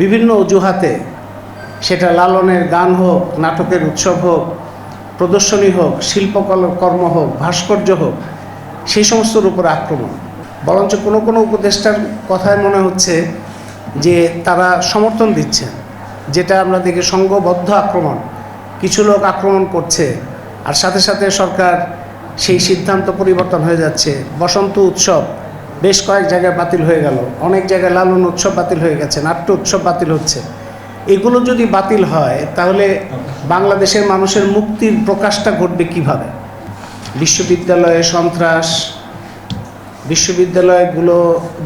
বিভিন্ন অজুহাতে সেটা লালনের গান হোক, নাটকের উৎসব হোক, প্রদর্শনী হোক শিল্পকল কর্ম হোক, ভাস্কর্য হোক, সেই সমস্তর উপর আক্রমণ। বরঞ্চ কোনো কোনো উপদেষ্টার কথায় মনে হচ্ছে যে তারা সমর্থন দিচ্ছেন যেটা আমরা দেখি সংঘবদ্ধ আক্রমণ। কিছু লোক আক্রমণ করছে, আর সাথে সাথে সরকার সেই সিদ্ধান্ত পরিবর্তন হয়ে যাচ্ছে। বসন্ত উৎসব বেশ কয়েক জায়গায় বাতিল হয়ে গেল। অনেক জায়গায় লালন উৎসব বাতিল হয়ে গেছে, নাট্য উৎসব বাতিল হচ্ছে। এগুলো যদি বাতিল হয়, তাহলে বাংলাদেশের মানুষের মুক্তির প্রকাশটা ঘটবে কীভাবে? বিশ্ববিদ্যালয়ে সন্ত্রাস, বিশ্ববিদ্যালয়গুলো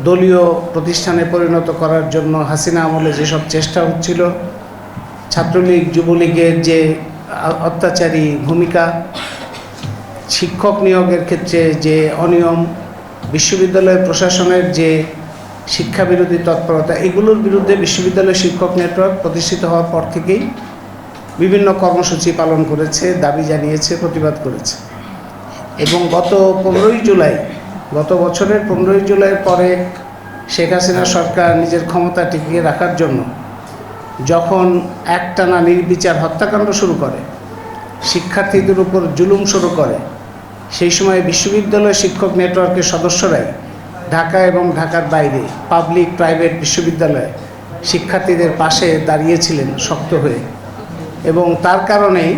দলীয় প্রতিষ্ঠানে পরিণত করার জন্য হাসিনা আমলে যেসব চেষ্টা হচ্ছিল, ছাত্রলীগ, যুবলীগের যে অত্যাচারী ভূমিকা, শিক্ষক নিয়োগের ক্ষেত্রে যে অনিয়ম বিশ্ববিদ্যালয় প্রশাসনের যে শিক্ষাবিরোধী তৎপরতা, এগুলোর বিরুদ্ধে বিশ্ববিদ্যালয় শিক্ষক নেটওয়ার্ক প্রতিষ্ঠিত হওয়ার পর থেকেই বিভিন্ন কর্মসূচি পালন করেছে, দাবি জানিয়েছে, প্রতিবাদ করেছে। এবং গত পনেরোই জুলাই, গত বছরের পনেরোই জুলাইয়ের পরে শেখ হাসিনা সরকার নিজের ক্ষমতা টিকিয়ে রাখার জন্য যখন একটানা নির্বিচার হত্যাকাণ্ড শুরু করে, শিক্ষার্থীদের উপর জুলুম শুরু করে সেই সময় বিশ্ববিদ্যালয় শিক্ষক নেটওয়ার্কের সদস্যরাই ঢাকা এবং ঢাকার বাইরে পাবলিক প্রাইভেট বিশ্ববিদ্যালয়ে শিক্ষার্থীদের পাশে দাঁড়িয়েছিলেন শক্ত হয়ে। এবং তার কারণেই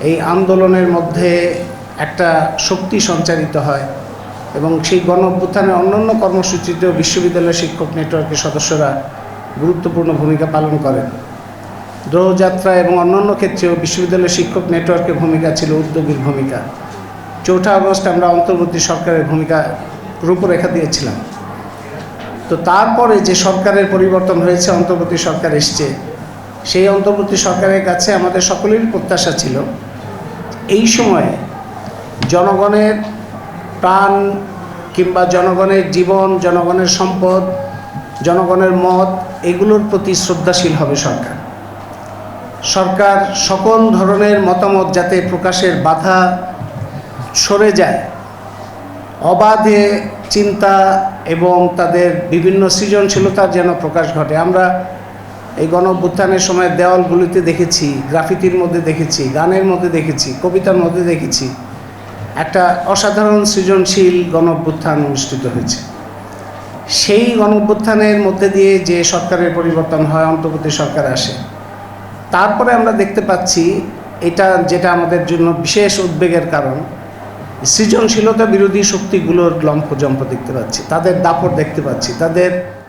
এই আন্দোলনের মধ্যে একটা শক্তি সঞ্চারিত হয় এবং সেই গণ অভ্যুত্থানের অন্যান্য কর্মসূচিতেও বিশ্ববিদ্যালয় শিক্ষক নেটওয়ার্কের সদস্যরা গুরুত্বপূর্ণ ভূমিকা পালন করেন। দ্রোহযাত্রা এবং অন্যান্য ক্ষেত্রেও বিশ্ববিদ্যালয় শিক্ষক নেটওয়ার্কের ভূমিকা ছিল উদ্যোগীর ভূমিকা। চৌঠা আগস্ট আমরা অন্তর্বর্তী সরকারের ভূমিকা রূপরেখা দিয়েছিলাম। তো তারপরে যে সরকারের পরিবর্তন হয়েছে, অন্তর্বর্তী সরকার এসছে, সেই অন্তর্বর্তী সরকারের কাছে আমাদের সকলেরই প্রত্যাশা ছিল, এই সময়ে জনগণের প্রাণ কিংবা জনগণের জীবন, জনগণের সম্পদ, জনগণের মত, এগুলোর প্রতি শ্রদ্ধাশীল হবে সরকার। সরকার সকল ধরনের মতামত যাতে প্রকাশের বাধা সরে যায়। অবাধে চিন্তা এবং তাদের বিভিন্ন সৃজনশীলতার যেন প্রকাশ ঘটে। আমরা এই গণ অভ্যুত্থানের সময় দেওয়ালগুলিতে দেখেছি, গ্রাফিতির মধ্যে দেখেছি, গানের মধ্যে দেখেছি, কবিতার মধ্যে দেখেছি। একটা অসাধারণ সৃজনশীল গণ অভ্যুত্থান অনুষ্ঠিত হয়েছে। সেই গণ অভ্যুত্থানের মধ্যে দিয়ে যে সরকারের পরিবর্তন হয়, অন্তর্বর্তী সরকার আসে, তারপরে আমরা দেখতে পাচ্ছি এটা যেটা আমাদের জন্য বিশেষ উদ্বেগের কারণ সৃজনশীলতা বিরোধী শক্তিগুলোর লম্ফ জম্প দেখতে পাচ্ছি। তাদের দাপট দেখতে পাচ্ছি। তাদের